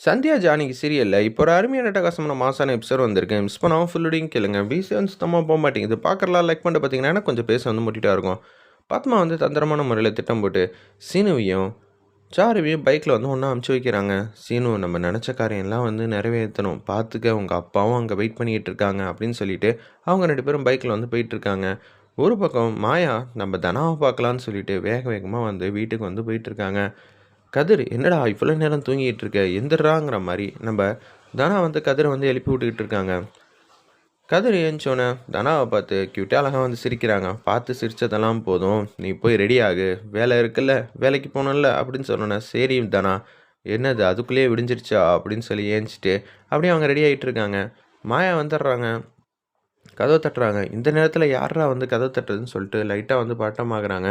சந்தியா ஜானிக்கு சீரியலில் இப்போ ஒரு அருமையான டகாசமான மாசான எபிசோட் வந்திருக்கேன் மிஸ் பண்ணாமல் ஃபுல்லுடையும் கேளுங்க. பிசி வந்து சுத்தமாக போக மாட்டேங்குது. பார்க்கறலாம் லைக் பண்ணிட்டு பார்த்தீங்கன்னா கொஞ்சம் பேச வந்து முட்டிட்டா இருக்கும். பத்மா வந்து தந்திரமான முறையில் திட்டம் போட்டு சீனுவையும் சாருவையும் பைக்கில் வந்து ஒன்றா அமுச்சு வைக்கிறாங்க. சீனு நம்ம நினச்ச காரியம்லாம் வந்து நிறைவேற்றணும். பார்த்துக்க உங்கள் அப்பாவும் அங்கே வெயிட் பண்ணிக்கிட்டு இருக்காங்க அப்படின்னு சொல்லிட்டு அவங்க ரெண்டு பேரும் பைக்கில் வந்து போயிட்டு இருக்காங்க. ஒரு பக்கம் மாயா நம்ம தனாவை பார்க்கலான்னு சொல்லிட்டு வேக வேகமாக வந்து வீட்டுக்கு வந்து போயிட்டு இருக்காங்க. கதிர் என்னடா இவ்வளோ நேரம் தூங்கிட்டு இருக்க? எந்திராங்கிற மாதிரி. நம்ம தனா வந்து கதிரை வந்து எழுப்பி விட்டுக்கிட்டு இருக்காங்க. கதிர் ஏஞ்சோன்னே தனாவை பார்த்து க்யூட்டாக அழகாக வந்து சிரிக்கிறாங்க. பார்த்து சிரிச்சதெல்லாம் போதும். நீ போய் ரெடி ஆகு. வேலை இருக்குல்ல? வேலைக்கு போகணும்ல? அப்படின்னு சொன்னோன்னே சரி தனா. என்னது? அதுக்குள்ளேயே விடிஞ்சிருச்சா? அப்படின்னு சொல்லி ஏஞ்சிட்டு அப்படியே அவங்க ரெடி ஆகிட்டு இருக்காங்க. மாயா வந்துடுறாங்க. கதவை தட்டுறாங்க. இந்த நேரத்தில் யாரா வந்து கதவை தட்டுறதுன்னு சொல்லிட்டு லைட்டாக வந்து பாட்டமாகறாங்க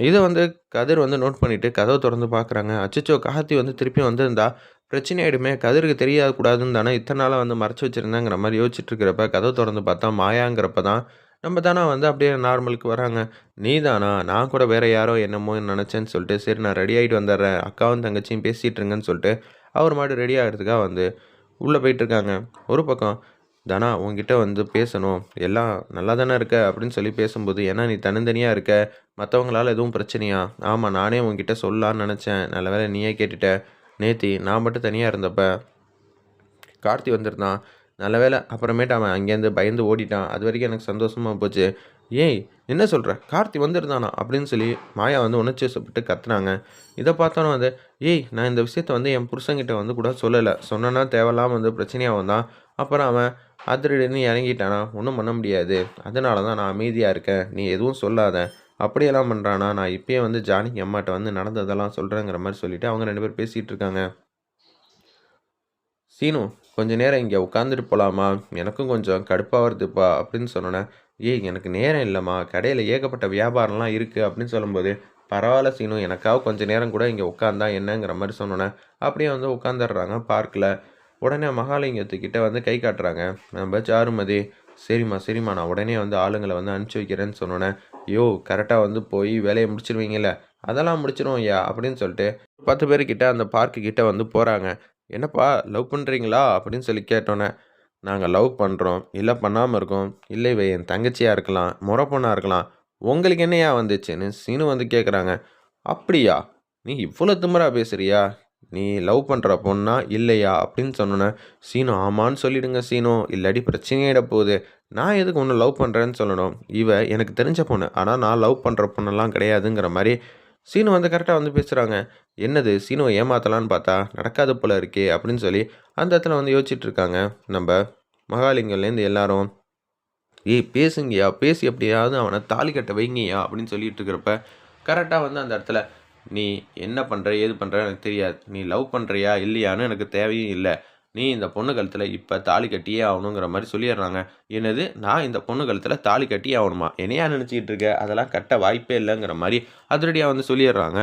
இதை வந்து கதிர் வந்து நோட் பண்ணிவிட்டு கதவை திறந்து பார்க்குறாங்க அச்சச்சோ கார்த்தி வந்து திருப்பி வந்திருந்தா பிரச்சனை ஆகிடுமே கதிருக்கு தெரியக்கூடாதுன்னு தானே இத்தனை நாளாக வந்து மறைச்சி வச்சுருந்தாங்கிற மாதிரி யோசிச்சுட்டு இருக்கிறப்ப கதவை திறந்து பார்த்தா மாயாங்கிறப்ப தான் நம்ம தானே வந்து அப்படியே நார்மலுக்கு வராங்க. நீ தானா? நான் கூட வேறு யாரோ என்னமோ நினச்சேன்னு சொல்லிட்டு சரி நான் ரெடி ஆகிட்டு வந்துடுறேன். அக்காவும் தங்கச்சியும் பேசிகிட்டு இருங்கன்னு சொல்லிட்டு அவர் மாட்டு ரெடி ஆகிறதுக்காக வந்து உள்ளே போயிட்டுருக்காங்க ஒரு பக்கம் தனா உங்ககிட்ட வந்து பேசணும். எல்லாம் நல்லா தானே இருக்க அப்படின்னு சொல்லி பேசும்போது ஏன்னா நீ தனித்தனியாக இருக்க மற்றவங்களால் எதுவும் பிரச்சனையா? ஆமாம் நானே உங்ககிட்ட சொல்லலான்னு நினச்சேன். நல்ல வேளை நீயே கேட்டுட்ட. நேத்தி நான் மட்டும் தனியாக இருந்தப்ப கார்த்தி வந்திருந்தான். நல்ல வேளை அப்புறமேட்டு அவன் அங்கேருந்து பயந்து ஓடிட்டான். அது வரைக்கும் எனக்கு சந்தோஷமாக போச்சு. ஏய் என்ன சொல்கிற கார்த்தி வந்துருந்தானா? அப்படின்னு சொல்லி மாயா வந்து உணர்ச்சி வசப்பட்டு கத்துனாங்க. இதை பார்த்தோன்னே வந்து ஏய் நான் இந்த விஷயத்த வந்து என் புருஷங்கிட்ட வந்து கூட சொல்லலை. சொன்னேன்னா தேவையில்லாமல் வந்து பிரச்சனையாக தான் அப்புறம் அவன் அதிரடின்னு இறங்கிட்டானா? ஒன்றும் பண்ண முடியாது. அதனால தான் நான் அமைதியாக இருக்கேன். நீ எதுவும் சொல்லாத. அப்படியெல்லாம் பண்ணுறானா நான் இப்பயே வந்து ஜானகி அம்மாட்ட வந்து நடந்ததெல்லாம் சொல்கிறேங்கிற மாதிரி சொல்லிவிட்டு அவங்க ரெண்டு பேர் பேசிகிட்டு இருக்காங்க. சீனு கொஞ்சம் நேரம் இங்கே உட்காந்துட்டு போகலாமா எனக்கும் கொஞ்சம் கடுப்பாக வருதுப்பா அப்படின்னு சொன்னோன்னே ஏய் எனக்கு நேரம் இல்லைம்மா. கடையில் ஏகப்பட்ட வியாபாரம்லாம் இருக்குது அப்படின்னு சொல்லும்போது பரவாயில்ல சீனு எனக்காக கொஞ்சம் நேரம் கூட இங்கே உட்காந்தா என்னங்கிற மாதிரி சொன்னோன்னே அப்படியே வந்து உட்காந்துடுறாங்க பார்க்கில் உடனே மகாலிங்கத்துக்கிட்ட வந்து கை காட்டுறாங்க. நம்ம சாருமதி சரிம்மா சரிம்மா நான் உடனே வந்து ஆளுங்களை வந்து அனுப்பிச்சி வைக்கிறேன்னு சொன்னோன்னே ஐயோ கரெக்டாக வந்து போய் வேலையை முடிச்சிருவீங்கல்ல அதெல்லாம் முடிச்சிடுவோம் ஐயா அப்படின்னு சொல்லிட்டு பத்து பேர்கிட்ட அந்த பார்க்கு கிட்ட வந்து போகிறாங்க என்னப்பா லவ் பண்ணுறீங்களா அப்படின்னு சொல்லி கேட்டோன்னே நாங்கள் லவ் பண்ணுறோம் இல்லை பண்ணாமல் இருக்கோம் இல்லை இவை என் தங்கச்சியாக இருக்கலாம் முறை பொண்ணாக இருக்கலாம் உங்களுக்கு என்னையா வந்துச்சுன்னு சீனு வந்து கேட்குறாங்க அப்படியா? நீ இவ்வளோ திமராக பேசுகிறியா நீ லவ் பண்ணுற பொண்ணா இல்லையா? அப்படின்னு சொன்னோன்னே சீனோ ஆமான்னு சொல்லிடுங்க சீனோ. இல்லாட்டி பிரச்சனையிட போகுது. நான் எதுக்கு ஒன்று லவ் பண்ணுறேன்னு சொல்லணும்? இவ எனக்கு தெரிஞ்ச பொண்ணு. ஆனால் நான் லவ் பண்ணுற பொண்ணெல்லாம் கிடையாதுங்கிற மாதிரி சீனு வந்து கரெக்டாக வந்து பேசுகிறாங்க என்னது? சீனுவை ஏமாத்தலான்னு பார்த்தா நடக்காது போல இருக்கே அப்படின்னு சொல்லி அந்த இடத்துல வந்து யோசிச்சுட்ருக்காங்க. நம்ம மகாலிங்கம்லேருந்து எல்லாரும் ஏய் பேசுங்கய்யா பேசி எப்படியாவது அவனை தாலி கட்ட வைங்கய்யா அப்படின்னு சொல்லிட்டு இருக்கிறப்ப கரெக்டாக வந்து அந்த இடத்துல நீ என்ன பண்ணுற ஏது பண்ணுற எனக்கு தெரியாது. நீ லவ் பண்ணுறியா இல்லையான்னு எனக்கு தேவையும் இல்லை. நீ இந்த பொண்ணு கழுத்தில் இப்போ தாலி கட்டியே ஆகணுங்கிற மாதிரி சொல்லிடுறாங்க. என்னது? நான் இந்த பொண்ணு கழுத்தில் தாலி கட்டியே ஆகணுமா? என்னையா நினச்சிக்கிட்டு இருக்க? அதெல்லாம் கட்ட வாய்ப்பே இல்லைங்கிற மாதிரி அதிரடியாக வந்து சொல்லிடுறாங்க.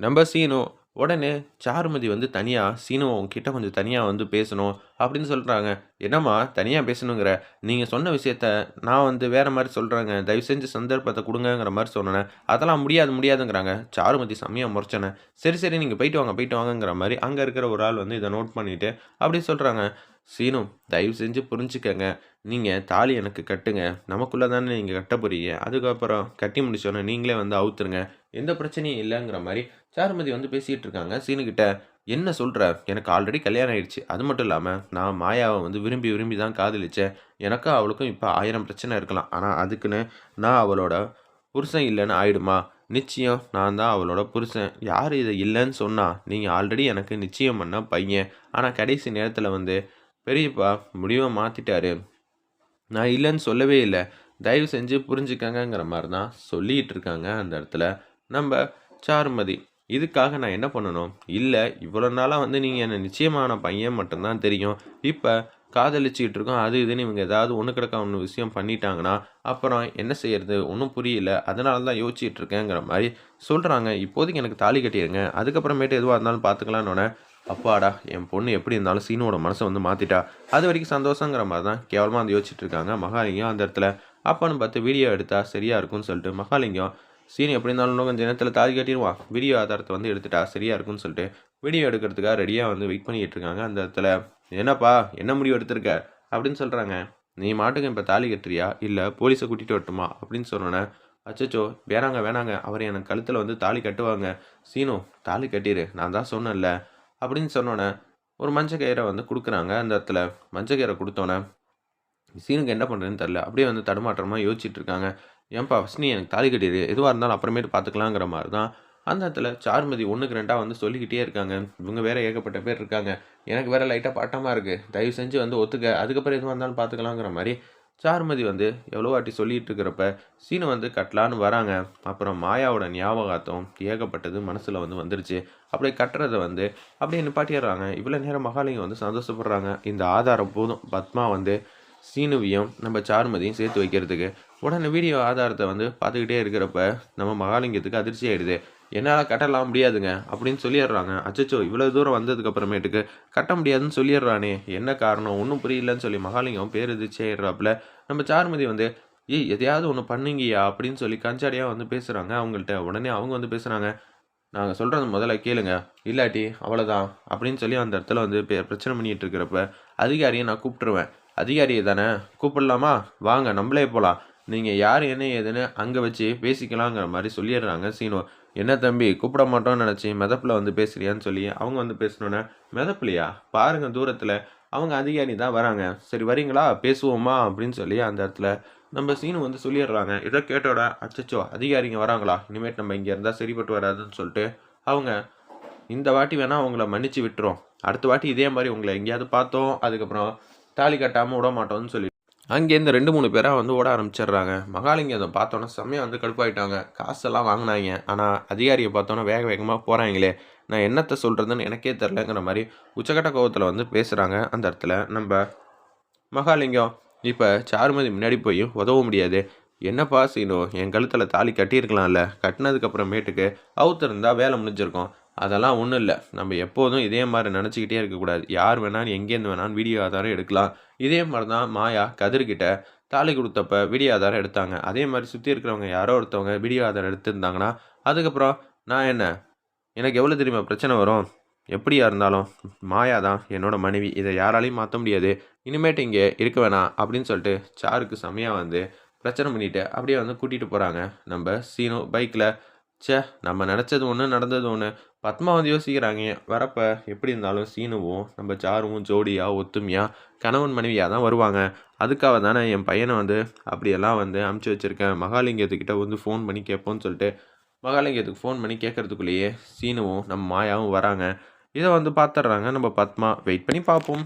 நம்ம சீனோ உடனே சாருமதி வந்து தனியாக சீனு உங்ககிட்ட கொஞ்சம் தனியாக வந்து பேசணும் அப்படின்னு சொல்கிறாங்க என்னம்மா தனியாக பேசணுங்கிற? நீங்கள் சொன்ன விஷயத்த நான் வந்து வேறு மாதிரி சொல்கிறேங்க தயவு செஞ்சு சந்தர்ப்பத்தை கொடுங்கங்கிற மாதிரி சொன்னேன். அதெல்லாம் முடியாது முடியாதுங்கிறாங்க. சாருமதி செம்மையாக முறைச்சனேன் சரி சரி நீங்கள் போயிட்டு வாங்க போயிட்டு வாங்கங்கிற மாதிரி அங்கே இருக்கிற ஒரு ஆள் வந்து இதை நோட் பண்ணிவிட்டு அப்படி சொல்கிறாங்க சீனு தயவு செஞ்சு புரிஞ்சுக்கங்க. நீங்கள் தாலி எனக்கு கட்டுங்க. நமக்குள்ளே தானே நீங்கள் கட்ட போகிறீங்க அதுக்கப்புறம் கட்டி முடிச்சோன்னே நீங்களே வந்து அவுத்துருங்க. எந்த பிரச்சனையும் இல்லைங்கிற மாதிரி சாருமதி வந்து பேசிகிட்டு இருக்காங்க சீனுக்கிட்ட என்ன சொல்கிற எனக்கு ஆல்ரெடி கல்யாணம் ஆயிடுச்சு. அது மட்டும் இல்லாமல் நான் மாயாவை வந்து விரும்பி விரும்பி தான் காதலிச்சேன். எனக்கும் அவளுக்கும் இப்போ ஆயிரம் பிரச்சனை இருக்கலாம். ஆனால் அதுக்குன்னு நான் அவளோட புருஷன் இல்லைன்னு ஆயிடுமா? நிச்சயம் நான் தான் அவளோட புருஷன். யார் இதை இல்லைன்னு சொன்னால் நீங்கள் ஆல்ரெடி எனக்கு நிச்சயம் பண்ண பையன். ஆனால் கடைசி நேரத்தில் வந்து பெரியப்பா முடிவை மாற்றிட்டாரு நான் இல்லைன்னு சொல்லவே இல்லை. தயவு செஞ்சு புரிஞ்சுக்கங்கிற மாதிரி தான் சொல்லிகிட்டு இருக்காங்க அந்த இடத்துல. நம்ம சாருமதி இதுக்காக நான் என்ன பண்ணணும்? இல்லை இவ்வளோ நாளாக வந்து நீங்கள் என்னை நிச்சயமான பையன் மட்டும்தான் தெரியும். இப்போ காதலிச்சுக்கிட்டு இருக்கோம். அது இதுன்னு இவங்க ஏதாவது ஒன்று கிடக்க ஒன்று விஷயம் பண்ணிட்டாங்கன்னா அப்புறம் என்ன செய்யறது? ஒன்றும் புரியல. அதனால தான் யோசிச்சுட்டு இருக்கேங்கிற மாதிரி சொல்கிறாங்க இப்போதைக்கு எனக்கு தாலி கட்டிடுங்க. அதுக்கப்புறமேட்டு எதுவாக இருந்தாலும் பார்த்துக்கலான்னு அப்பாடா என் பொண்ணு எப்படி இருந்தாலும் சீனோட மனசை வந்து மாற்றிட்டா அது வரைக்கும் சந்தோஷங்கிற மாதிரி தான் கேவலமாக வந்து யோசிச்சுட்டு இருக்காங்க. மகாலிங்கம் அந்த இடத்துல அப்பான்னு பார்த்து வீடியோ எடுத்தால் சரியாக இருக்கும்னு சொல்லிட்டு மகாலிங்கம் சீனி எப்படி இருந்தாலும் இன்னும் கொஞ்சம் நேரத்தில் தாலி கட்டிடுவான் வீடியோ ஆதாரத்தை வந்து எடுத்துட்டா சரியாக இருக்கும்னு சொல்லிட்டு வீடியோ எடுக்கிறதுக்காக ரெடியாக வந்து வெயிட் பண்ணிக்கிட்டு இருக்காங்க. அந்த இடத்துல என்னப்பா என்ன முடிவு எடுத்திருக்க? அப்படின்னு சொல்கிறாங்க நீ மாட்டுக்கு இப்போ தாலி கட்டுறியா? இல்லை போலீஸை கூட்டிகிட்டு வரட்டுமா? அப்படின்னு சொன்னோன்னே அச்சச்சோ வேணாங்க வேணாங்க. அவர் எனக்கு கழுத்தில் வந்து தாலி கட்டுவாங்க. சீனோ தாலி கட்டிடு. நான் தான் சொன்னேன்ல. அப்படின்னு சொன்னோன்னே ஒரு மஞ்சள் கயிறை வந்து கொடுக்குறாங்க அந்த இடத்துல. மஞ்சள் கயிறை கொடுத்தோன்னே சீனுக்கு என்ன பண்ணுறதுன்னு தெரில அப்படியே வந்து தடுமாற்றமாக யோசிச்சுட்டு இருக்காங்க. ஏன்பா ஃபஸ்ட் நீ எனக்கு தாலி கட்டிடு. எதுவாக இருந்தாலும் அப்புறமேட்டு பார்த்துக்கலாங்கிற மாதிரி தான் அந்த இடத்துல சார்மதி ஒன்றுக்கு ரெண்டாக வந்து சொல்லிக்கிட்டே இருக்காங்க. இவங்க வேறு ஏகப்பட்ட பேர் இருக்காங்க. எனக்கு வேறு லைட்டாக பட்டமாக இருக்குது தயவு செஞ்சு வந்து ஒத்துக்க. அதுக்கப்புறம் எதுவாக இருந்தாலும் பார்த்துக்கலாங்கிற மாதிரி சார்மதி வந்து எவ்வளோ வாட்டி சொல்லிகிட்டு இருக்கிறப்ப சீனை வந்து கட்டலான்னு வராங்க. அப்புறம் மாயாவோட ஞாபகார்த்தம் ஏகப்பட்டது மனசில் வந்து வந்துருச்சு. அப்படியே கட்டுறதை வந்து அப்படியே நிப்பாட்டிடுறாங்க. இவ்வளோ நேரம் மகாலிங்கம் வந்து சந்தோஷப்படுறாங்க. இந்த ஆதாரம் போதும். பத்மா வந்து சீனுவையும் நம்ம சாருமதியும் சேர்த்து வைக்கிறதுக்கு உடனே வீடியோ ஆதாரத்தை வந்து பார்த்துக்கிட்டே இருக்கிறப்ப நம்ம மகாலிங்கத்துக்கு அதிர்ச்சி ஆயிடுது. என்னால் கட்டலாம் முடியாதுங்க அப்படின்னு சொல்லிடுறாங்க. அச்சச்சோ இவ்வளோ தூரம் வந்ததுக்கு அப்புறமேட்டுக்கு கட்ட முடியாதுன்னு சொல்லிடுறானே. என்ன காரணம்? ஒன்றும் புரியலன்னு சொல்லி மகாலிங்கம் பேரதிர்ச்சி ஆயிடுறாப்புல நம்ம சார்மதி வந்து ஏய் எதையாவது ஒன்று பண்ணுங்கய்யா? அப்படின்னு சொல்லி கஞ்சாடியாக வந்து பேசுகிறாங்க அவங்கள்ட்ட உடனே அவங்க வந்து பேசுகிறாங்க நாங்கள் சொல்கிறது முதல்ல கேளுங்க. இல்லாட்டி அவ்வளோதான் அப்படின்னு சொல்லி அந்த இடத்துல வந்து பே- பிரச்சனை பண்ணிகிட்டு இருக்கிறப்ப அதிகாரியை நான் கூப்பிட்டுருவேன். அதிகாரியை தானே கூப்பிடலாமா? வாங்க நம்மளே போகலாம் நீங்கள் யார் என்ன ஏதுன்னு அங்கே வச்சு பேசிக்கலாங்கிற மாதிரி சொல்லிடுறாங்க சீனோ. என்ன தம்பி கூப்பிட மாட்டோம்னு நினச்சி மெதப்பில் வந்து பேசுகிறியான்னு சொல்லி அவங்க வந்து பேசணுன்னே மெதப்புலையா? பாருங்கள் தூரத்தில். அவங்க அதிகாரி தான் வராங்க. சரி வரீங்களா? பேசுவோமா? அப்படின்னு சொல்லி அந்த இடத்துல நம்ம சீனு வந்து சொல்லிடுறாங்க. இதை கேட்டோட அச்சச்சோ அதிகாரிங்க வராங்களா? இனிமேட் நம்ம இங்கே இருந்தால் சரிப்பட்டு வராதுன்னு சொல்லிட்டு அவங்க இந்த வாட்டி வேணால் அவங்கள மன்னிச்சு விட்டுரும். அடுத்த வாட்டி இதே மாதிரி உங்களை எங்கேயாவது பார்த்தோம். அதுக்கப்புறம் தாலி கட்டாமல் விட மாட்டோம்னு சொல்லி அங்கேருந்து ரெண்டு மூணு பேராக வந்து ஓட ஆரம்பிச்சிடுறாங்க. மகாலிங்கம் அதை பார்த்தோன்னே செம்மையாக வந்து கடுப்பாயிட்டாங்க. காசெல்லாம் வாங்கினாங்க. ஆனால் அதிகாரியை பார்த்தோன்னே வேக வேகமாக போகிறாங்களே நான் என்னத்தை சொல்கிறதுன்னு எனக்கே தெரிலங்கிற மாதிரி உச்சக்கட்ட கோவத்தில் வந்து பேசுகிறாங்க அந்த இடத்துல நம்ம மகாலிங்கம் இப்போ சாருமதி முன்னாடி போய் உதவ முடியாது. என்னப்பா சீனோ என் கழுத்தில் தாலி கட்டியிருக்கலாம்ல. கட்டினதுக்கப்புறமேட்டுக்கு அவுத்திருந்தால் வேலை முடிஞ்சிருக்கும். அதெல்லாம் ஒன்றும் இல்லை. நம்ம எப்போதும் இதே மாதிரி நினச்சிக்கிட்டே இருக்கக்கூடாது. யார் வேணாலும் எங்கேருந்து வேணாலும் வீடியோ ஆதாரம் எடுக்கலாம். இதே மாதிரி தான் மாயா கதிர்கிட்ட தாலி கொடுத்தப்ப வீடியோ ஆதாரம் எடுத்தாங்க. அதே மாதிரி சுற்றி இருக்கிறவங்க யாரோ ஒருத்தவங்க வீடியோ ஆதாரம் எடுத்திருந்தாங்கன்னா அதுக்கப்புறம் நான் என்ன? எனக்கு எவ்வளோ தெரியுமா பிரச்சனை வரும்? எப்படியா இருந்தாலும் மாயா தான் என்னோட மனைவி. இதை யாராலையும் மாற்ற முடியாது. இனிமேட்டு இங்கே இருக்க வேணாம் அப்படின்னு சொல்லிட்டு சாருக்கு செம்மையாக வந்து பிரச்சனை பண்ணிவிட்டு அப்படியே வந்து கூட்டிகிட்டு போகிறாங்க நம்ம சீனோ பைக்கில் ச்சே நம்ம நினச்சது ஒன்று நடந்தது ஒன்று பத்மா வந்து யோசிக்கிறாங்க வரப்போ எப்படி இருந்தாலும் சீனுவும் நம்ம சாருவும் ஜோடியாக ஒத்துமையாக கணவன் மனைவியாக தான் வருவாங்க. அதுக்காக தானே என் பையனை வந்து அப்படியெல்லாம் வந்து அமுச்சு வச்சுருக்கேன். மகாலிங்கத்துக்கிட்ட வந்து ஃபோன் பண்ணி கேட்போன்னு சொல்லிட்டு மகாலிங்கத்துக்கு ஃபோன் பண்ணி கேட்கறதுக்குள்ளேயே சீனுவும் நம்ம மாயாவும் வராங்க. இதை வந்து பார்த்துட்றாங்க நம்ம பத்மா. வெயிட் பண்ணி பார்ப்போம்.